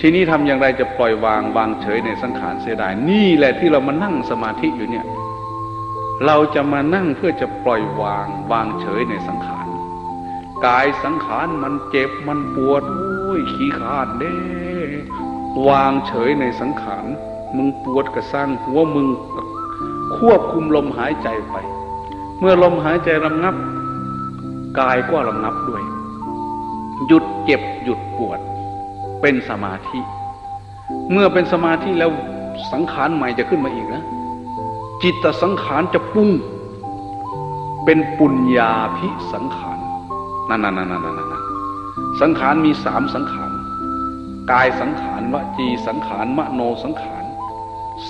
ทีนี้ทำอย่างไรจะปล่อยวางวางเฉยในสังขารเสียได้นี่แหละที่เรามานั่งสมาธิอยู่เนี่ย เราจะมานั่งเพื่อจะปล่อยวางวางเฉยในสังขารกายสังขารมันเจ็บมันปวดโอ้ยขี้ขาดเด้วางเฉยในสังขารมึงปวดกระสร้างหัวมึงควบคุมลมหายใจไป เมื่อลมหายใจระงับ กายก็ระงับด้วย หยุดเจ็บหยุดปวด เป็นสมาธิ เมื่อเป็นสมาธิแล้วสังขารใหม่จะขึ้นมาอีกนะ จิตสังขารจะปรุงเป็นปุญญาพิสังขารนั่นนั่นนั่นนั่นนั่นสังขารมีสามสังขารกายสังขารวจีสังขารมโนสังขาร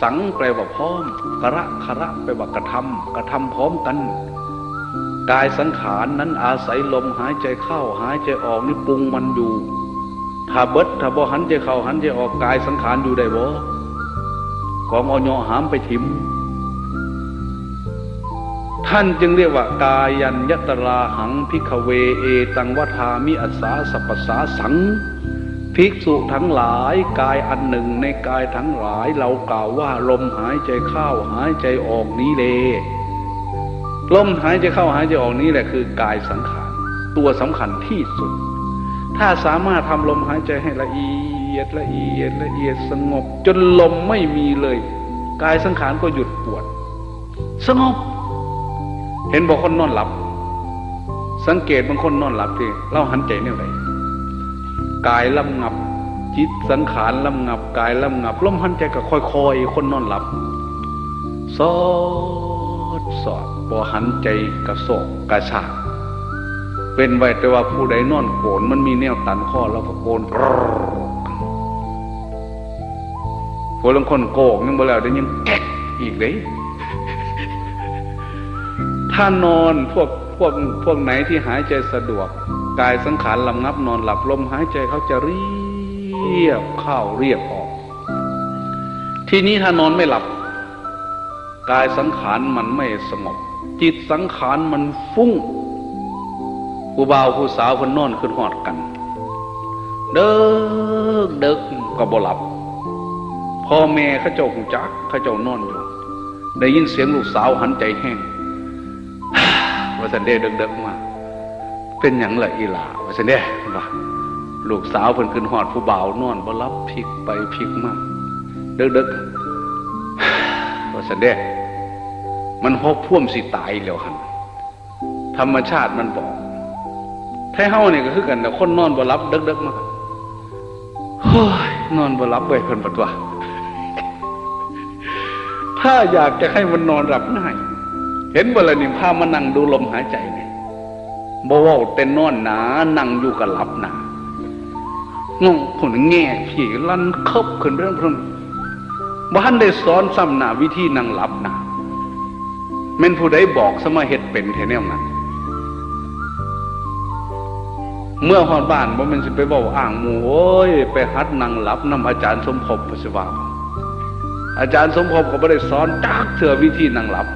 สังแปลว่าพร้อมกระคระแปลว่ากระทำกระทำพร้อมกันกายสังขารนั้นอาศัยลมหายใจเข้าหายใจออกนี่ปรุงมันอยู่ ถ้าเบิดถ้าบ่หันใจเข้าหันใจออกกายสังขารอยู่ได้บ่กองอาเนาะหามไปทิม ท่านจึงเรียกว่ากายัญยตราหังพิกเวเอตังวัฏามิอัสสาสัพพสาสังภิกษุทั้งหลายกายอันหนึ่งในกายทั้งหลายเรากล่าวว่าลมหายใจเข้าหายใจออกนี้เลลมหายใจเข้าหายใจออกนี้แหละคือกายสังขารตัวสำคัญที่สุด ถ้าสามารถทำลมหายใจให้ละเอียดละเอียดละเอียดสงบ จนลมไม่มีเลย กายสังขารก็หยุดปวด สงบ เห็นบอกคนนอนหลับ สังเกตบางคนนอนหลับที่เราหันใจเนี่ยไรกายลำงับ จิตสังขารลำงับ กายลำงับลมหันใจก็ค่อยๆคนนอนหลับสอดสอดพอหันใจกระโศกกระชาก เป็นไว้แต่ว่าผู้ใดนอนโกนมันมีแนวตันข้อแล้วก็โกนกรอกพวกลังคนโกกยังบ่แล้วเดี๋ยวยังแก๊กอีกเลยถ้านอนพวกพวกพวกไหนที่หายใจสะดวก กายสังขารลำงับนอนหลับลมหายใจเขาจะเรียบเข้าเรียบออก ทีนี้ถ้านอนไม่หลับ กายสังขารมันไม่สงบจิตสังขารมันฟุ้ง ผู้บ่าวผู้สาวคนนอนขึ้นหอดกัน เด้อเด็กก็บ่หลับพ่อแม่ข้าเจ้าหูจักข้าเจ้านอนอยู่ ได้ยินเสียงลูกสาวหันใจแห้งว่าสันเดเดึกๆมา เป็นอย่างละอีหลาว่าสันเดว่าลูกสาวเพิ่นขึ้นหอดผู้บ่าวนอนบ่รับพลิกไปพลิกมาเดึกๆว่าสันเดมันพบพ่วมสิตายแล้วหันธรรมชาติมันบอก แท้เฮาเนี่ยก็คือกันแต่คนนอนบ่รับเดึกๆมาเฮ้ยนอนบ่รับเว้ยเพิ่นปัดว่าถ้าอยากจะให้มันนอนหลับง่าย เห็นบ่ละนี่พามานั่งดูลมหายใจเนี่ยบ่ว้าแต่นอนหนานั่งอยู่กับหลับหนางงผลแง่ผีลั่นคบขึ้นเรื่องพรมบ้านได้สอนซ้ำหนาวิธีนั่งหลับหนาแม่นผู้ใดบอกสมาเฮ็ดเป็นแท้แนวนั้น เมื่อฮอดบ้านบ่แม่นสิไปเว้าอ้างหมู่โอ้ย ไปหัดนั่งหลับนำอาจารย์สมภพพสิว่าอาจารย์สมภพก็บ่ได้สอนจักเถื่อวิธีนั่งหลับ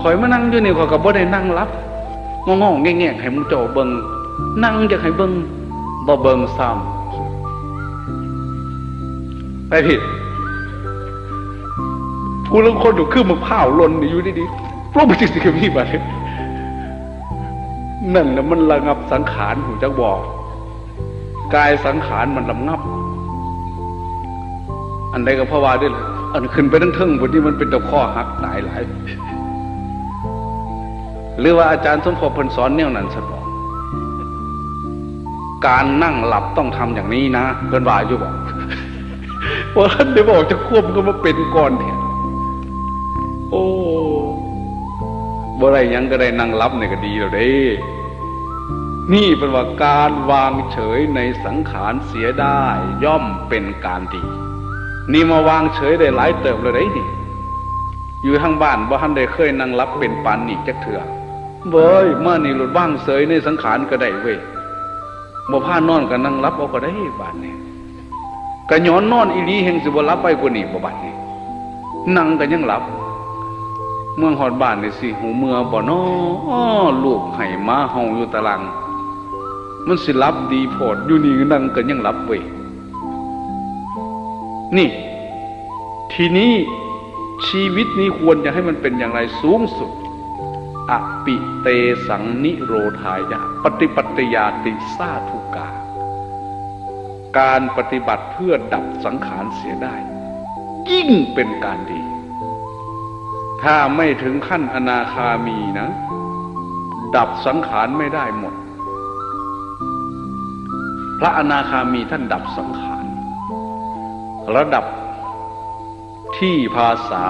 ข่อยมานั่งอยู่นี่ข่อยก็บ่ได้นั่งรับงองๆแง่ๆให้มึงเจ้าเบิ่งนั่งจะให้เบิ่งบ่เบิ่งซ้ำไปผิดผู้ลางคนอยู่คือมึงพ้าวลนอยู่ดีๆพวกมันสิสิกับพี่บัดนี้ นั่นแหละมันระงับสังขารหูจักบอกกายสังขารมันระงับ อันใดก็เพระว่าด้วยอันขึ้นไปทั้งเทิงบนที่มันเป็นตะข้อหักตายหลาย หรือว่าอาจารย์สมภพเพิ่นสอนแนวนั้นสบอกการนั่งหลับต้องทำอย่างนี้นะเพิ่นว่าอยู่บอกว่าท่านได้บอกจะควบก็มาเป็นก่อนเนี่ยโอ้ บ่ได้ยังก็ได้นั่งหลับเนี่ยก็ดีแล้วเด้ นี่เป็นว่าการวางเฉยในสังขารเสียได้ย่อมเป็นการดี นี่มาวางเฉยได้หลายเติบเลยได้นี่อยู่ทางบ้านบ่ทันได้เคยนั่งรับเป็นปานนี่จักเถื่อเว้ยมานี่หลุดว่างเสยในสังขารก็ได้เว้ยบ่พานอนก็นั่งรับเอาก็ได้บาดนี้ก็ย้อนนอนอีลีแห่งสิบ่รับไปกว่านี้บ่บาดนี้นั่งก็ยังหลับ เมืองฮอดบ้านนี่สิหูเมื่อบ่นออ้อลูกให้มาเฮาอยู่ตาราง มันสิหลับดีโพดอยู่นี่นั่งก็ยังหลับเว้ยนี่ ทีนี้ชีวิตนี้ควรจะให้มันเป็นอย่างไรสูงสุดอปิเตสังนิโรธายะ ปฏิปัติยาติสาทุกา การปฏิบัติเพื่อดับสังขารเสียได้ ยิ่งเป็นการดี ถ้าไม่ถึงขั้นอนาคามีนะ ดับสังขารไม่ได้หมด พระอนาคามีท่านดับสังขาร ระดับที่ภาษา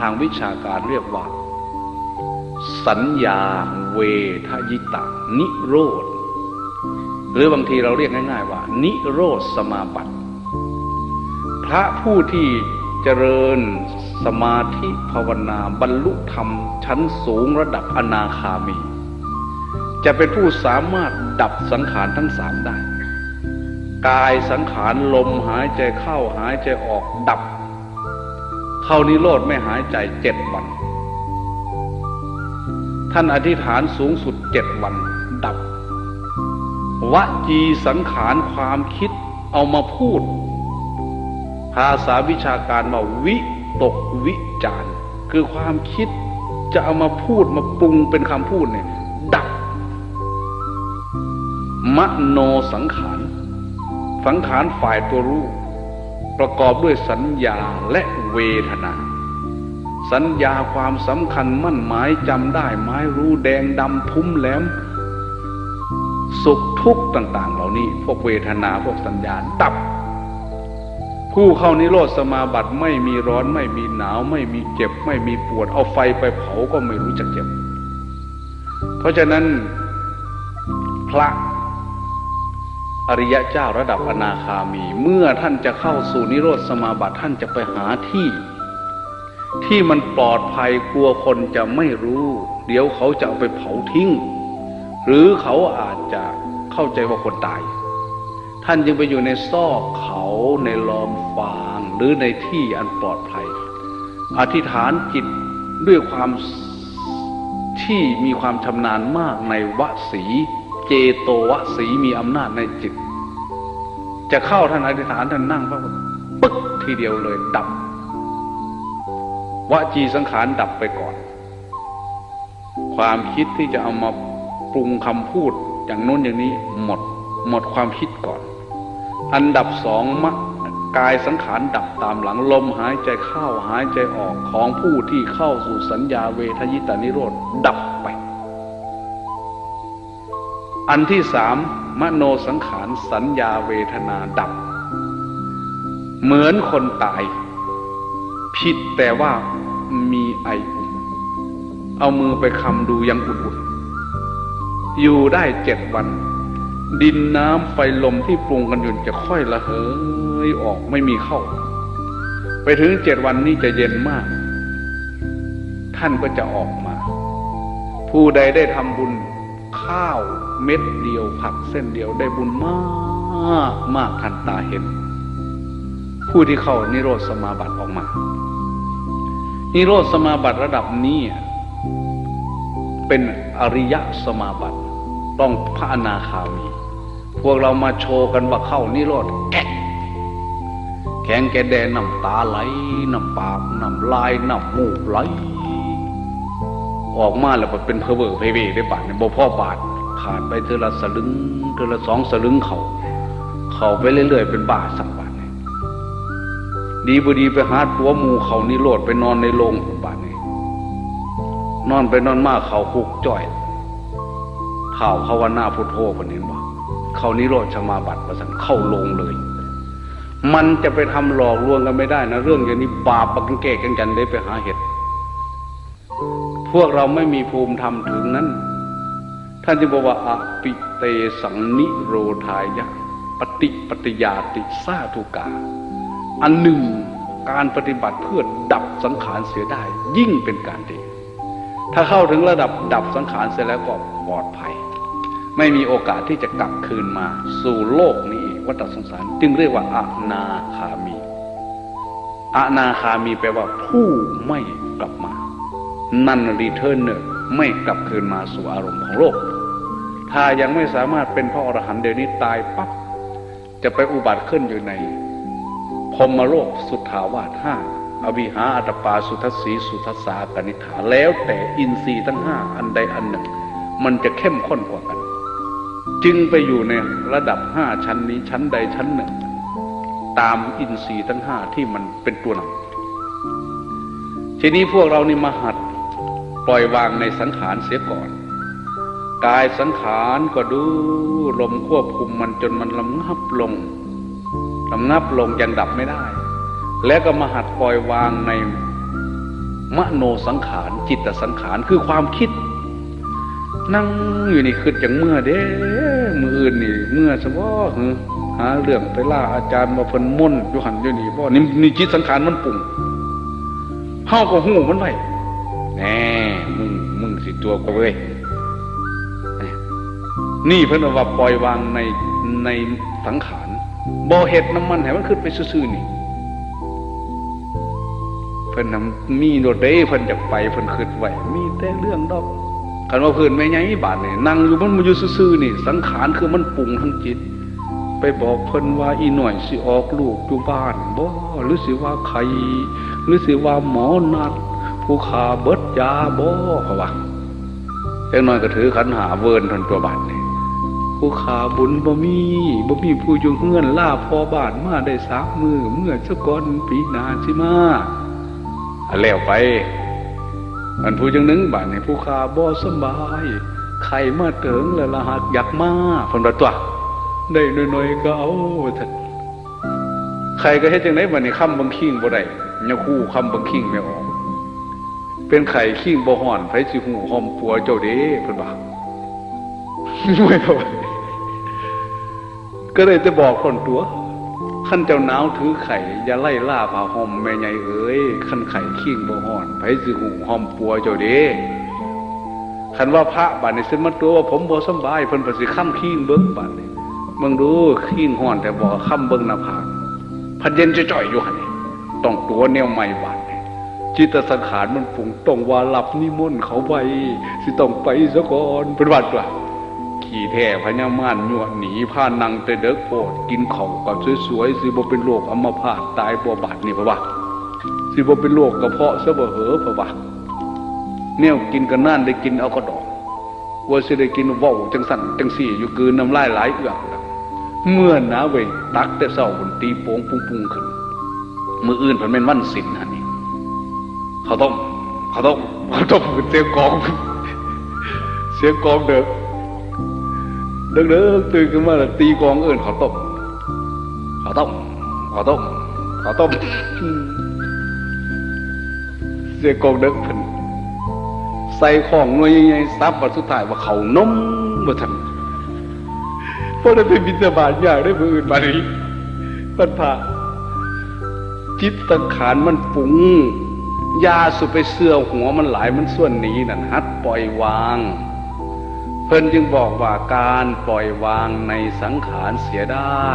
ทางวิชาการเรียกว่า สัญญาเวทยิตานิโรธ หรือบางทีเราเรียกง่ายๆว่า นิโรธสมาบัติ พระผู้ที่เจริญ สมาธิภาวนาบรรลุธรรมชั้นสูงระดับอนาคามี จะเป็นผู้สามารถดับสังขารทั้งสามได้ กายสังขารลมหายใจเข้าหายใจออกดับ เข้านิโรธไม่หายใจเจ็ดวัน ท่านอธิษฐานสูงสุดเจ็ดวัน ดับวจีสังขารความคิดเอามาพูด ภาษาวิชาการว่าวิ ตกวิจารณ์คือความคิดจะเอามาพูดมาปรุงเป็นคำพูดเนี่ย ดับ มโนสังขาร สังขารฝ่ายตัวรู้ ประกอบด้วยสัญญาและเวทนา สัญญาความสำคัญมั่นหมายจำได้ไม้รู้แดงดำทุ้มแหลม สุขทุกข์ต่าง ๆ เหล่านี้ พวกเวทนาพวกสัญญาดับ ผู้เข้านิโรธสมาบัติไม่มีร้อนไม่มีหนาว ไม่มีเจ็บ ไม่มีปวด เอาไฟไปเผาก็ไม่รู้จักเจ็บ เพราะฉะนั้นพระอริยะเจ้าระดับอนาคามี เมื่อท่านจะเข้าสู่นิโรธสมาบัติท่านจะไปหาที่ ที่มันปลอดภัยกลัวคนจะไม่รู้ เดี๋ยวเขาจะเอาไปเผาทิ้ง หรือเขาอาจจะเข้าใจว่าคนตาย ท่านจึงไปอยู่ในซอกเขาในลอมฟางหรือในที่อันปลอดภัย อธิษฐานจิตด้วยความที่มีความชำนาญมากในวสี เจโตวสีมีอำนาจในจิต จะเข้าท่านอธิษฐานท่านนั่งปั๊บปึ๊กทีเดียวเลยดับวจีสังขารดับไปก่อน ความคิดที่จะเอามาปรุงคำพูดอย่างโน้นอย่างนี้หมดหมดความคิดก่อน อันดับสองมะกายสังขารดับตามหลังลมหายใจเข้าหายใจออกของผู้ที่เข้าสู่สัญญาเวทยิตานิโรธดับไป อันที่สามมโนสังขารสัญญาเวทนาดับ เหมือนคนตาย ผิดแต่ว่ามีไออุ่นเอามือไปคำดูยังอุ่นๆอยู่ได้เจ็ดวัน ดินน้ำไฟลมที่ปรุงกันอยู่จะค่อยระเหยออกไม่มีเข้า ไปถึงเจ็ดวันนี้จะเย็นมาก ท่านก็จะออกมา ผู้ใดได้ทำบุญข้าวเม็ดเดียวผักเส้นเดียวได้บุญมากมากทันตาเห็น ผู้ที่เข้านิโรธสมาบัติออกมา นิโรธสมาบัติระดับนี้เป็นอริยสมาบัติ ต้องพระอนาคามี พวกเรามาโชว์กันว่าเข้านิโรธแกะแข็งแกแดนน้ำตาไหลน้ำปากน้ำลายน้ำมูกไหล ออกมาแล้วเป็นเพอเวอร์เพเวได้บาทเนี่ยบ่พ่อบาทขาดไปเทอละสลึงเทอละสองสลึงเขาเขาไปเรื่อยๆเป็นบ้าสักบาทเนี่ยดีบดีไปหาตัวหมูเขานิโรธไปนอนในโรงบาทเนี่ยนอนไปนอนมาเขาคุกจ่อยข่าวเขาว่าหน้าพุทโธคนนี้บ เขานิโรธชมาบัติประสันเข้าลงเลย มันจะไปทำหลอกลวงกันไม่ได้นะ เรื่องอย่างนี้บาปปักเกกกันกันได้ไปหาเห็ดพวกเราไม่มีภูมิธรรมถึงนั้น ท่านจึงบอกว่าอปิเตสังนิโรธายะ ปฏิปฏิยาติสาธุกา อันหนึ่งการปฏิบัติเพื่อดับสังขารเสียได้ ยิ่งเป็นการดี ถ้าเข้าถึงระดับดับสังขารเสร็จแล้วก็ปลอดภัย ไม่มีโอกาสที่จะกลับคืนมา สู่โลกนี้วัฏสงสาร จึงเรียกว่าอานาคามีอานาคามีแปลว่าผู้ไม่กลับมานันรีเทิร์นเนอร์ไม่กลับคืนมาสู่อารมณ์ของโลก ถ้ายังไม่สามารถเป็นพระอรหันต์เดี๋ยวนี้ตายปั๊บจะไปอุบัติขึ้นอยู่ในพรหมโลกสุทธาวาสห้าอวิหาอัตปาสุทศีสุทัสสากนิฐาแล้วแต่อินทรีย์ทั้งห้าอันใดอันหนึ่ง มันจะเข้มข้นกว่ากัน จึงไปอยู่ในระดับห้าชั้นนี้ชั้นใดชั้นหนึ่ง ตามอินทรีย์ทั้งห้าที่มันเป็นตัวนำทีนี้พวกเรานี่มาหัดปล่อยวางในสังขารเสียก่อน กายสังขารก็ดูลมควบคุมมันจนมันลำงับลงลำงับลงยังดับไม่ได้ แล้วก็มาหัดปล่อยวางในมโนสังขารจิตสังขารคือความคิด นั่งอยู่นี่คืออย่างเมื่อเด้ มืออื่นนี่เมื่อสมอหอหาเรื่องไปล่าอาจารย์มาเพิ่นมุ่นอยู่หันอยู่นี่บ่นี่นี่จิตสังขารมันปุ่งเฮาก็หูมันไว้แน่มึงมึงสิตัวก็เว้ยนี่เพิ่นว่าปล่อยวางในในสังขารบ่เห็ดน้ำมันให้มันขึ้นไปซื่อๆนี่เพิ่นนำมีโดดเด้เพิ่นจะไปเพิ่นคิดไหวมีแต่เรื่องดอก คันว่าเพิ่อนไม่ไงบาดนี่นั่งอยู่มันมาอยู่ซื่อๆนี่ สังขารคือมันปรุงทั้งจิต ไปบอกเพิ่นว่าอีหน่อยสิออกลูกอยู่บ้านบ่หรือสิว่าใคร หรือสิว่าหมอนัด ผู้ขาเบิดยาบ่เขาว่าจังน้อยก็ถือขันหาเวิร์นทนตัวบาดนี่ผู้ขาบุญบ่มีบ่มีผู้อยู่เฮือนล่าพอบาทมาได้สามมือเมื่อสก่อนปีนาสิมาอันแล้วไป อันผู้จังนึงบาดนี่ผู้ขาบ่สบายไข่มาเติงแล้วละหักอยากมาเพิ่นตัวได้น้อยๆก็เอาเถิดใครก็เฮ็ดจังได๋บัดนี้ค้ำบังคิงบ่ได้ยะคู่ค้ำบังคิงไม่ออก เป็นไข่ขี้งบ่ห่อนไผสิหูหอมปัวเจ้าเด้เพิ่นว่าไม่เท่าก็เลยจะบอกคนตัว ขั้นเจ้าหนาวถือไข่อย่าไล่ล่าผ่าหอมแม่ใหญ่เอ้ยขั้นไข่ขี้งบ่ห่อนไผสิหูหอมปัวเจ้าเด้คันว่าพระบาดนี้สิมาตัวว่าผมบ่สบายเพิ่นก็สิค้ำขี้งเบิ่งบาดนี้เบิ่งดูขี้งห่อนแต่บ่ค้ำเบิ่งหน้าผากพันเย็นจะจ่อยอยู่หันต้องตัวแนวใหม่บาดนี้จิตสังขารมันฝุ่งต้องว่าหลับนิมนต์เขาไปสิต้องไปซะก่อนเป็นวัดว่ะ ขี่แท่พญามานหยวดหนีผ่านนังแต่เด็กโปดกินขาวกับสวยๆสิบ่เป็นโรคอัมพาตตายบ่บาดนี่พระว่าสิบ่เป็นโรคกระเพาะซะบ่เหอพระว่าเนี่ยกินกันนั่นได้กินเอากระดอกว่าสิได้กินว้าวจังสั่นจังสี่อยู่กืนน้ำลายหลายเอือกเมื่อนาเว้ยตักแต่เศร้าบนตีโป่งปุ้งปุ้งขึ้นมืออื่นเพันเป็นวันศิลฮะนี่เขาต้มเขาต้มเขาต้มเสียงกอง เสียงกองเด้อ เด้อเด้อตื่นขึ้นมาตีกองเอื่นเขาต้มเขาต้มเขาต้มเขาต้มเสียกองเด้อเพิ่นใส่ของหน่วยใหญ่ๆซับมาสุดท้ายว่าเขานมบ่ทันเพราะได้ไปบิณฑบาตอยากได้มืออื่นมานี้ปัญพาจิตสังขารมันปุ๋งยาสุไปเสื้อหัวมันหลายมันส่วนหนี้นั่นฮัดปล่อยวาง พิ่นจึงบอกว่าการปล่อยวางในสังขารเสียได้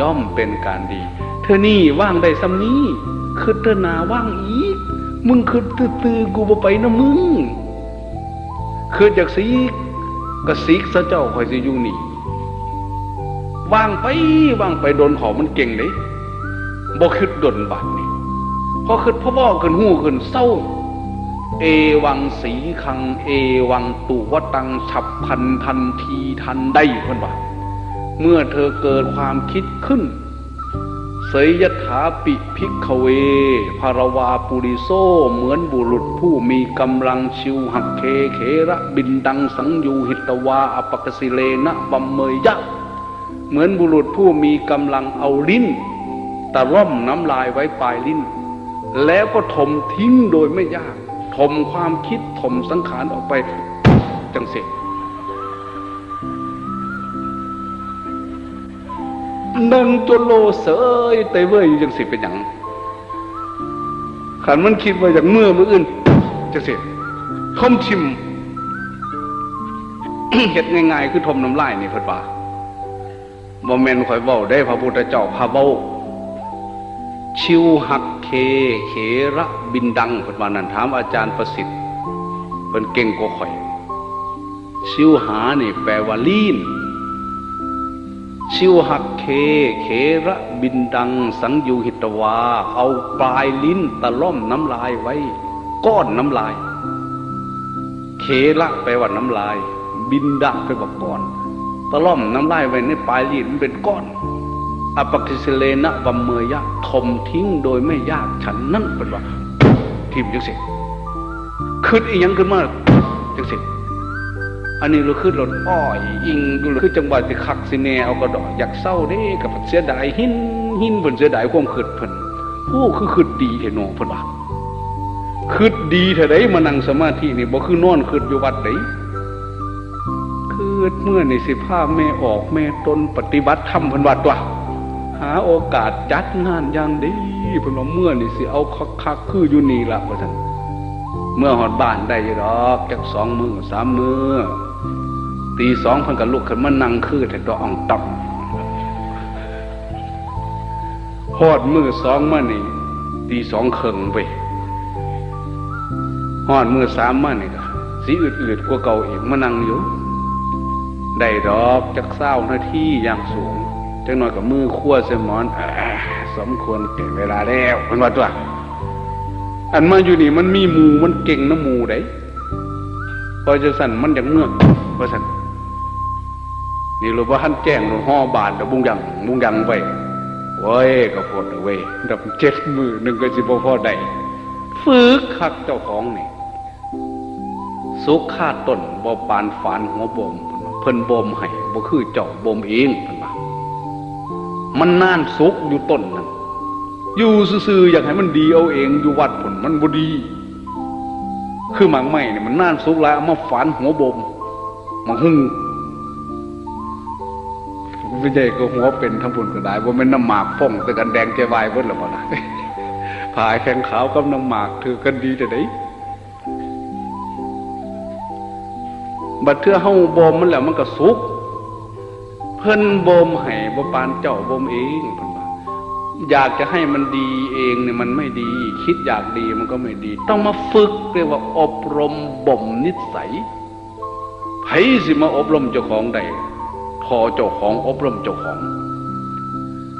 ย่อมเป็นการดี เธอนี่ว่างได้ซ้ำนี้คือเธอนาว่างอีก มึงคือตื้อๆกูบ่ไปนะมึง คือจากสีกกสีกซะเจ้าคอยสิอยู่นี่ว่างไปว่างไปโดนเขามันเก่งเลยบ่คิดดนบัดนี่พอคิดพ่อบ่ขึ้นหูขึ้นเศร้า เอวังสีคัง เอวังตุวตังฉับพันทันทีทันได้เพิ่นว่าเมื่อเธอเกิดความคิดขึ้น เสยยถาปิพิกเว ภารวาปุริโซเหมือนบุรุษผู้มีกำลังชิวหักเคเขระบินดังสังยูหิตวาอปกสิเลนะบัมเมยยะ เหมือนบุรุษผู้มีกำลังเอาลิ้นตะร่อมน้ำลายไว้ปลายลิ้น แล้วก็ถมทิ้งโดยไม่ยาก ถมความคิดถมสังขารออกไปจังเสร็จนั่งตัวโลเสยเตยเว้ยอยู่จังสิเป็นอย่างขันมันคิดว่าอย่างเมื่อมืออื่นจังเสร็จคมชิมเห็ดง่ายๆ คือถมน้ำลายนี่เพิ่นว่าบ่แมนข่อยเว้าได้พระพุทธเจ้าพาเว้า ชิวหักเคเขระบินดังเพิ่นว่านั่นถามอาจารย์ประสิทธิ์เพิ่นเก่งกว่าข่อย ชิวหานี่แปลว่าลีนชิวหักเคเขระบินดัง สังยูหิตวา เอาปลายลิ้นตะล่อมน้ำลายไว้ ก้อนน้ำลายเคระแปลว่าน้ำลาย บินดะแปลว่าก้อน ตะล่อมน้ำลายไว้ในปลายลิ้นมันเป็นก้อน อปกิสเลนะวัมเมยะทมทิ้งโดยไม่ยากฉันนั่นเป็นว่าทิมจังสิขึ้นอีหยังขึ้นมาจังสิอันนี้เราขึ้นรถอ้อยอิงดูเลยคือจังหวะที่คักสิแนเอากระดอกอยากเศร้าเด้กับเสียดายหินหินเพิ่นเสียดายความขึ้นเพิ่นผู้คือขึ้นดีเถอะน้องเพิ่นว่าขึ้นดีเถอะได้มานั่งสมาธินี่บ่คือนอนขึ้นอยู่วัดไดคือเมื่อในสิภาพแม่ออกแม่ตนปฏิบัติธรรมเพิ่นว่าตัว หาโอกาสจัดงานอย่างดีเพิ่นว่าเมื่อนี่สิเอาคักๆคืออยู่นี่ละว่าซั่นเมื่อหอดบ้านได้ดอกจักสองมือสามมือตีสองพิ่นก็ลุกขึ้นมานั่งคือแต่ดอกอ่องตับหอดมือสองมานี่ตีสองเคิงไปหอดมือสามมานี่ก็สีอืดๆกว่าเก่าอีกมานั่งอยู่ได้ดอกจักเศร้าหน้าที่อย่างสูง จังหน่อยกับมือขั้วเสมอนอสมควรเก่งเวลาแล้วมันว่าตัวอันมาอยู่นี่มันมีหมูมันเก่งน้ำหมูได้พอจะสั่นมันอย่างเมือกพอสั่นนี่รู้ว่าท่านแจ้งหลวงห่อบานแล้วบุงยังบุงยังไว้เว้ยก็พดเอาไว้ยดับเจ็ดมือหนึ่งก็สิบ่พอได้ฝึกคักเจ้าของนี่สุขค่าต้นบ่ปานฝานหัวบ่มเพิ่นบ่มให้บ่คือเจ้าบ่มเองเมันน่านสุกอยู่ต้นนั่นอยู่ซื่อๆอยากให้มันดีเอาเองอยู่วัดผลมันบดี คือหมากไม้เนี่ยมันน่านสุกแล้วมาฝันหัวบมมาหุ้งไม่ใช่ก็หัวเป็นทั้งบุญก็ได้ว่ามันน้ำหมากฟ่องแต่กันแดงแกวายเบิ้ลหรือเปล่าล่ะผายแข็งขาวกับน้ำหมากถือกันดีแต่ไหนบัดเทื่อเฮาบ่มมันแหล้วมันก็สุก พิ่นบ่มให้บ่ปานเจ้าบ่มเองเพิ่นว่าอยากจะให้มันดีเองเนี่ยมันไม่ดี คิดอยากดีมันก็ไม่ดี ต้องมาฝึกเรียกว่าอบรมบ่มนิสัยไผสิมาอบรมเจ้าของได้ทอเจ้าของอบรมเจ้าของ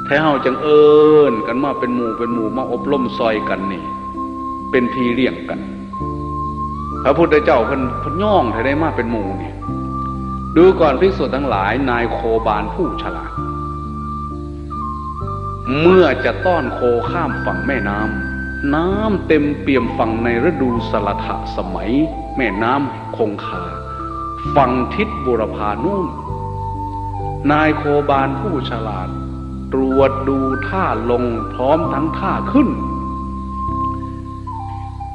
แท้เฮาจังเอิญกันมาเป็นหมู่เป็นหมู่มาอบรมซอยกันนี่ เป็นพีเลี้ยงกัน พระพุทธเจ้าเพิ่นพิ่นย่องให้ได้มาเป็นหมู่นี่ ดูก่อนภิกษุทั้งหลายนายโคบาลผู้ฉลาด เมื่อจะต้อนโคข้ามฝั่งแม่น้ำน้ำเต็มเปี่ยมฝั่งในฤดูสลัทะสมัย แม่น้ำคงคาฝั่งทิศบุรพานู่นนายโคบาลผู้ฉลาด ตรวจดูท่าลงพร้อมทั้งท่าขึ้น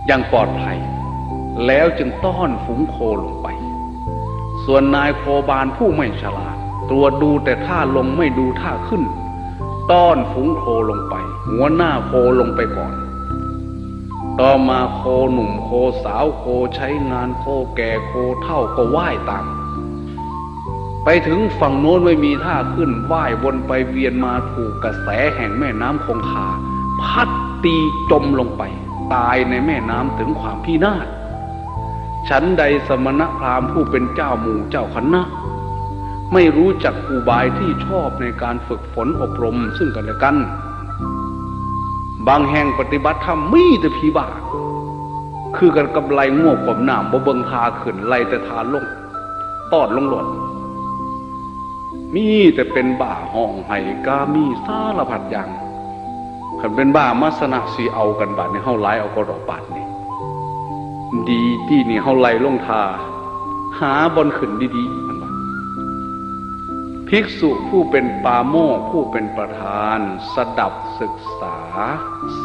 อย่างปลอดภัย แล้วจึงต้อนฝูงโคลงไป ส่วนนายโคบาลผู้ไม่ฉลาด ตรวจดูแต่ท่าลงไม่ดูท่าขึ้น ต้อนฝูงโคลงไป หัวหน้าโคลงไปก่อน ต่อมาโคหนุ่มโคสาวโคใช้งานโคแก่โคเท่าก็ว่ายตามไปถึงฝั่งโน้นไม่มีท่าขึ้นว่ายวนไปเวียนมาถูกกระแสแห่งแม่น้ำคงคา พัดตีจมลงไป ตายในแม่น้ำถึงความพินาศ ฉันใดสมณพราหมณ์ผู้เป็นเจ้าหมู่เจ้าคณะ ไม่รู้จักอุบายที่ชอบในการฝึกฝนอบรมซึ่งกันและกัน บางแห่งปฏิบัติธรรมมีแต่ผีบาคือกันกับไล่ง่วงผมหนามบ่เบิงทาขึ้นไล่แต่ทานลงตอดลงหลดมีแต่เป็นบ้าห้องไห้กามีสารพัดอย่างคันเป็นบ้ามัสนะสีเอากันบาดในเฮาไล่เอาก็ดอกบาดนี ดีที่นี่เฮาไล่ลงทา หาบนขึ้นดีๆมันว่าภิกษุผู้เป็นปาโมกผู้เป็นประธาน สดับศึกษา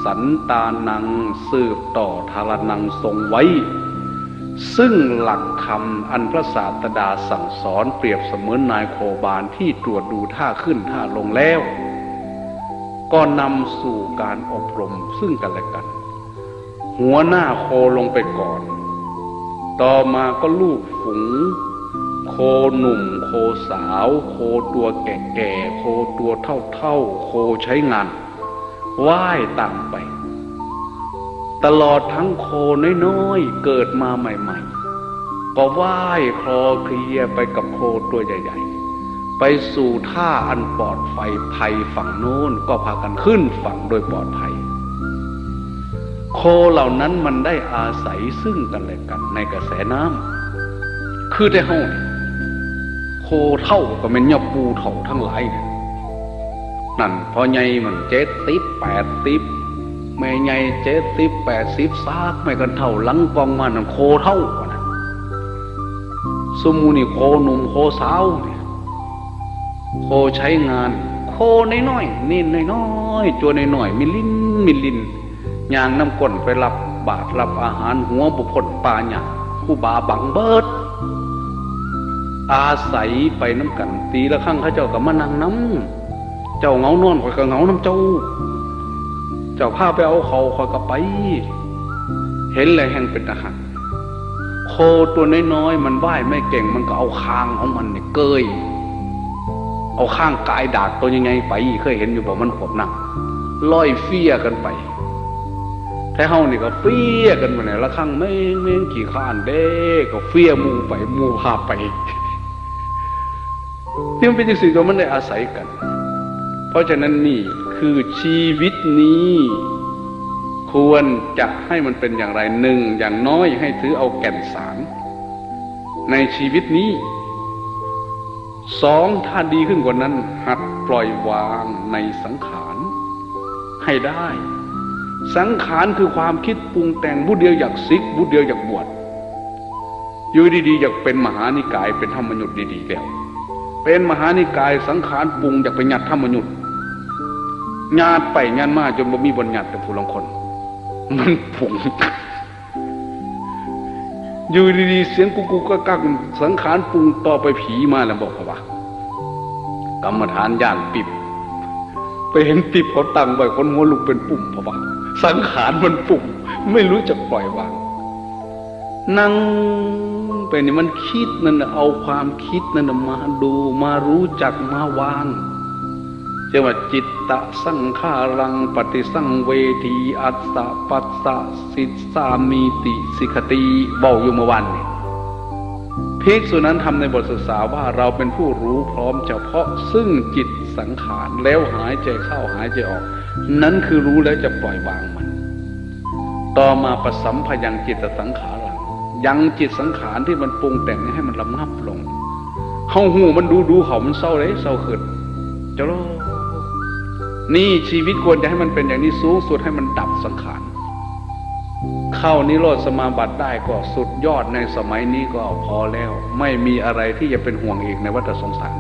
สันตานังสืบต่อทารนังทรงไว้ ซึ่งหลักธรรมอันพระศาสดาสั่งสอนเปรียบเสมือนนายโคบาลที่ตรวจดูท่าขึ้นท่าลงแล้ว ก็นำสู่การอบรมซึ่งกันและกัน หัวหน้าโคลงไปก่อน ต่อมาก็ลูกฝูง โคหนุ่ม โคสาว โคตัวแก่ๆโคตัวเท่าๆ โคใช้งานว่ายตามไป ตลอดทั้งโคน้อยๆ เกิดมาใหม่ๆ ก็ว่ายคลอเคลียไปกับโคตัวใหญ่ๆ ไปสู่ท่าอันปลอดไฟภัยฝั่งโน้นก็พากันขึ้นฝั่งโดยปลอดภัย โคเหล่านั้นมันได้อาศัยซึ่งกันและกัน ในกระแสน้ำคือได้ห้องโคเท่าก็เป็นยอปูเท่าทั้งหลายนั่นพอใหญ่มันเจ็ดติบแปดติบแม่ใหญ่เจ็ดติบแปดสิบซากไม่กันเท่าหลังกองมันโคเท่ากันะสมูนี่โคหนุ่มโคสาวเนี่ยโคใช้งาน โคน้อยๆนิ่นน้อยๆจัวน้อยๆมิลินมิลิน ยางน้ำก้นไปรับบาทรับอาหารหัวบุพนปลาหยาคู่บาบังเบิด อาศัยไปน้ำกัน ตีละครั้งเขาเจ้ากับมานั่งน้ำเจ้าเงานอนคอยก็เงาน้ำเจ้า เจ้าพาไปเอาเขาคอยก็ไป เห็นเลยแห่งเป็นอาหารโคตัวน้อยๆมันว่ายไม่เก่งมันก็เอาคางของมันเนี่ยเกยเอาข้างกายดากตัวยังไงไป เคยเห็นอยู่บอกมันขวบหนักลอยเฟี้ยกันไป แท้เฮานี่ก็เฟี้ยกันมาเนี่ยละครั้งไม่ไม่ขี่ข้านเด้ก็เฟี้ยมูไปมูพาไปที่มันเป็นสิ่งที่มันได้อาศัยกัน เพราะฉะนั้นนี่คือชีวิตนี้ ควรจะให้มันเป็นอย่างไรหนึ่งอย่างน้อยให้ถือเอาแก่นสาร ในชีวิตนี้สองถ้าดีขึ้นกว่านั้น หัดปล่อยวางในสังขารให้ได้ สังขารคือความคิดปรุงแต่งผู้เดียวอยากซิกผู้เดียวอยากบวชอยู่ดีๆอยากเป็นมหานิกายเป็นธรรมยุทธ์ดีๆแล้ว เป็นมหานิกายสังขารปรุงอยากไปหยัดธรรมยุทธ์ญาติไปงานมาจนบ่มีบนหยัดแต่ผู้ลางคน มันผุงอยู่ดีๆเสียงกุกกุกกักกักสังขารปรุงต่อไปผีมาแล้วบอกว่ากรรมฐานย่านปิบไปเห็นปิบเขาตั้งไว้คนหัวลุกเป็นปุ่มพระว่า สังขารมันปุ่มไม่รู้จะปล่อยวาง นั่งไปนี่มันคิดนั่นเอาความคิดนั่นมาดูมารู้จักมาวางเรียกว่าจิตตะสังขารังปฏิสังเวทีอัสสะปัสสะสิสามีติสิกติเบาอยู่เมื่อวันนี่ภิกษุนั้นทำในบทศึกษาว่าเราเป็นผู้รู้พร้อมเฉพาะซึ่งจิตสังขารแล้วหายใจเข้าหายใจออก นั้นคือรู้แล้วจะปล่อยวางมัน ต่อมาประสัมพยังจิตสังขารังยังจิตสังขารที่มันปรุงแต่งให้มันระงับลงเฮาหูมันดูดูเขามันเศร้าเลยเศร้าขึ้นจะรอนี่ชีวิตควรจะให้มันเป็นอย่างนี้สูงสุดให้มันดับสังขารเข้านิโรธสมาบัติได้ก็สุดยอดในสมัยนี้ก็พอแล้ว ไม่มีอะไรที่จะเป็นห่วงอีกในวัฏสงสาร